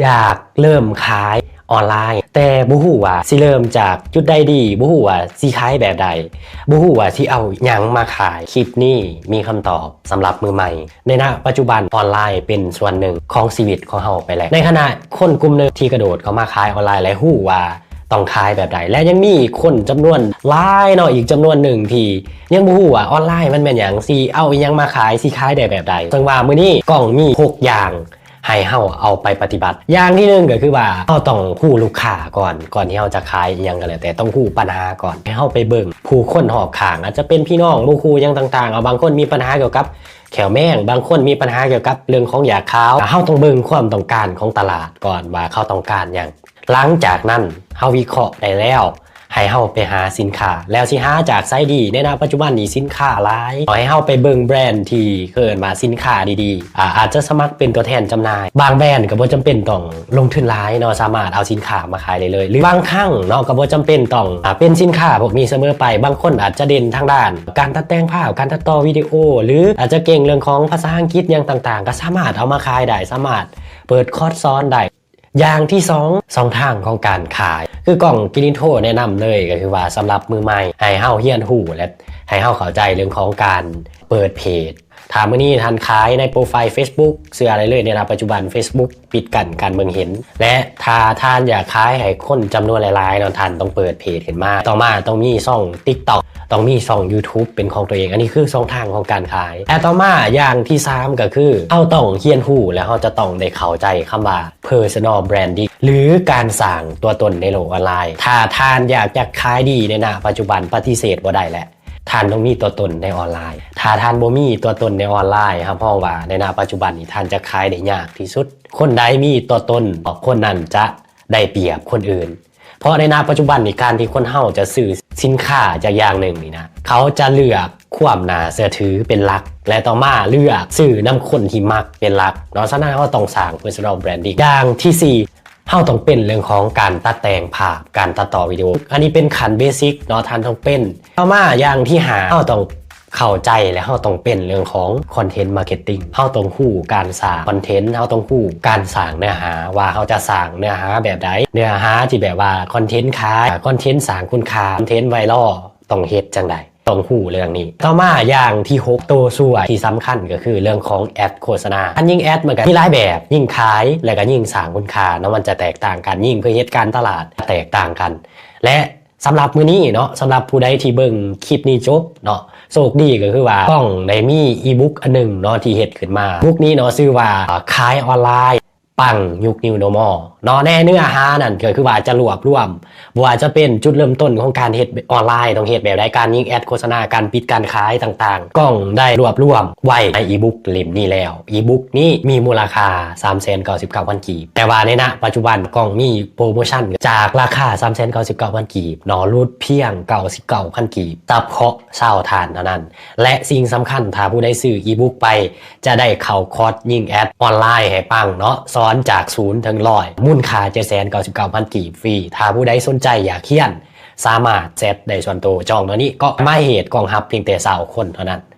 อยากเริ่มขายออนไลน์ แต่บ่ฮู้ว่าสิเริ่มจากจุดใดดีบ่ฮู้ว่าสิขายแบบใดบ่ฮู้ว่าสิเอายังมาขายคลิปนี้มีคำตอบสำหรับมือใหม่ ในณปัจจุบันออนไลน์เป็นส่วนหนึ่งของชีวิตของเฮาไปแล้ว ในขณะคนกลุ่มหนึ่งที่กระโดดเข้ามาขายออนไลน์และฮู้ว่าต้องขายแบบใดและยังมีคนจำนวนหลายเนาะอีกจำนวนหนึ่งที่ยังบ่ฮู้ว่าออนไลน์มันเป็นอย่างสิเอายังมาขายสิขายได้แบบใดซึ่งว่ามื้อนี้กล่องมีหกอย่าง ให้เฮาเอาไปปฏิบัติ อย่างที่หนึ่งก็คือว่าเฮาต้องฮู้ลูกค้าก่อน ก่อนที่เฮาจะขายอีหยังก็แล้วแต่ต้องฮู้ปัญหาก่อนให้เฮาไปเบิ่งผู้คนหอบขาง อาจจะเป็นพี่น้องมูคูยังต่างๆเอาบางคนมีปัญหาเกี่ยวกับแขวแม่งบางคนมีปัญหาเกี่ยวกับเรื่องของยาขาวเฮาต้องเบิ่งความต้องการของตลาดก่อนว่าเขาต้องการอย่างหลังจากนั้นเฮาวิเคราะห์ได้แล้ว ให้เฮาไปหาสินค้า แล้วสิหาจากไซดีในณปัจจุบันนี้สินค้าหลายขอให้เฮาไปเบิ่งแบรนด์ที่เกิดมาสินค้าดีๆอ่าอาจจะสมัครเป็นตัวแทนจำหน่าย บางแบรนด์ก็บ่จำเป็นต้องลงทุนหลายเนาะสามารถเอาสินค้ามาขายได้เลย หรือบางครั้งเนาะก็บ่จำเป็นต้องอ่าเป็นสินค้าพวกนี้เสมอไปบางคนอาจจะเด่นทางด้าน การตัดแต่งภาพการตัดต่อวิดีโอ หรืออาจจะเก่งเรื่องของภาษาอังกฤษอย่างต่างๆ ก็สามารถเอามาขายได้สามารถเปิดคอร์สสอนได้อย่างที่สองสองทางของการขาย คือกล่องกินิโทแนะนำเลยก็คือว่าสำหรับมือใหม่ให้เฮาเฮียนหูและให้เฮาเข้าใจเรื่องของการเปิดเพจ ถามมื่อนี้ท่านขายในโปรไฟล์ Facebook เสื้ออะไรเลยในปัจจุบัน Facebook ปิดกันการเมืองเห็น และถ้าท่านอยากขายให้คนจำนวนหลายๆเนาะท่านต้องเปิดเพจเห็นมาต่อมาต้องมีช่อง TikTok ต้องมีช่อง YouTube เป็นของตัวเอง อันนี้คือช่องทางของการขายแต่ต่อมาอย่างที่สามก็คือเอาต้องเฮียนหูแล้วเราจะต้องได้เข้าใจคำว่า personal branding หรือการสั่งตัวตนในโลกออนไลน์ถ้าท่านอยากจะขายดีในณปัจจุบันปฏิเสธบ่ได้แหละ ท่านต้องมีตัวตนในออนไลน์ ถ้าท่านบ่มีตัวตนในออนไลน์ครับพราะว่าในณปัจจุบันนี้ท่านจะขายได้ยากที่สุด คนใดมีตัวตนคนนั้นจะได้เปรียบคนอื่น เพราะในณปัจจุบันนี้การที่คนเฮาจะซื้อสินค้าจากอย่างหนึ่งนี่นะเขาจะเลือกความน่าเชื่อถือเป็นหลัก และต่อมาเลือกซื้อน้ำคนที่มักเป็นหลักเนาะฉะนั้นเราต้องสร้าง personal branding อย่างที่สี่ เฮาต้องเป็นเรื่องของการตัดแต่งภาพการตัดต่อวิดีโอ อันนี้เป็นขันเบสิกเนาะท่านต้องเป็นต่อมาอย่างที่หาเฮาต้องเข้าใจและเฮาต้องเป็นเรื่องของคอนเทนต์มาร์เก็ตติ้งเฮาต้องคู่การสร้างคอนเทนต์เฮาต้องคู่การสร้างเนื้อหาว่าเฮาจะสร้างเนื้อหาแบบใดเนื้อหาที่แบบว่าคอนเทนต์ขายคอนเทนต์สร้างคุณค่าคอนเทนต์ไวรัลต้องเฮ็ดจังใด ต้องหูเรื่องนี้ ต่อมาอย่างที่6ตัวส่วนที่สำคัญก็คือเรื่องของแอดโฆษณาอันยิ่งแอดมันก็มีหลายแบบ ยิ่งขายและก็ยิ่งสร้างคุณค่าเนาะมันจะแตกต่างกันยิ่งเพื่อเหตุการณ์ตลาดแตกต่างกัน และสำหรับมือนี้เนาะสำหรับผู้ใดที่เบิ่งคลิปนี้จบเนาะโชคดีก็คือว่าต้องได้มีอีบุ๊กอันหนึ่งเนาะที่เฮ็ดขึ้นมาบุ๊กนี้เนาะชื่อว่าขายออนไลน์ ปังยุคนิวโนมอลนาะแน่เนื้อหานั่นก็คือว่าจะรวบรวมว่าจะเป็นจุดเริ่มต้นของการเฮ็ดออนไลน์ต้องเฮ็ดแบบใดการยิงแอดโฆษณาการปิดการขายต่างๆกล้องได้รวบรวมไว้ในอีบุ๊กเล่มนี้แล้วอีบุ๊กนี้มีมูลค่า3 9 9 9 0 0กีบแต่ว่าในณปัจจุบันกล้องมีโปรโมชั่นจากราคา3 9 9 9 0 0กีบเนาะลดเพียง99,000กีบตับเคาะเศร้าทานเท่านั้น และสิ่งสำคัญถ้าผู้ใดซื้ออีบุ๊กไป จะได้เข้าคอร์สยิงแอดออนไลน์ให้ปังเนาะสอนจากศูนย์ถึงร้อยมูลค่า799,000กีบฟรี ถ้าผู้ใดสนใจอยากเขียน สามารถเซตได้ส่วนตัวจองตัวนี้ก็ไม่เหตุกองฮับเพียงแต่สาวคนเท่านั้น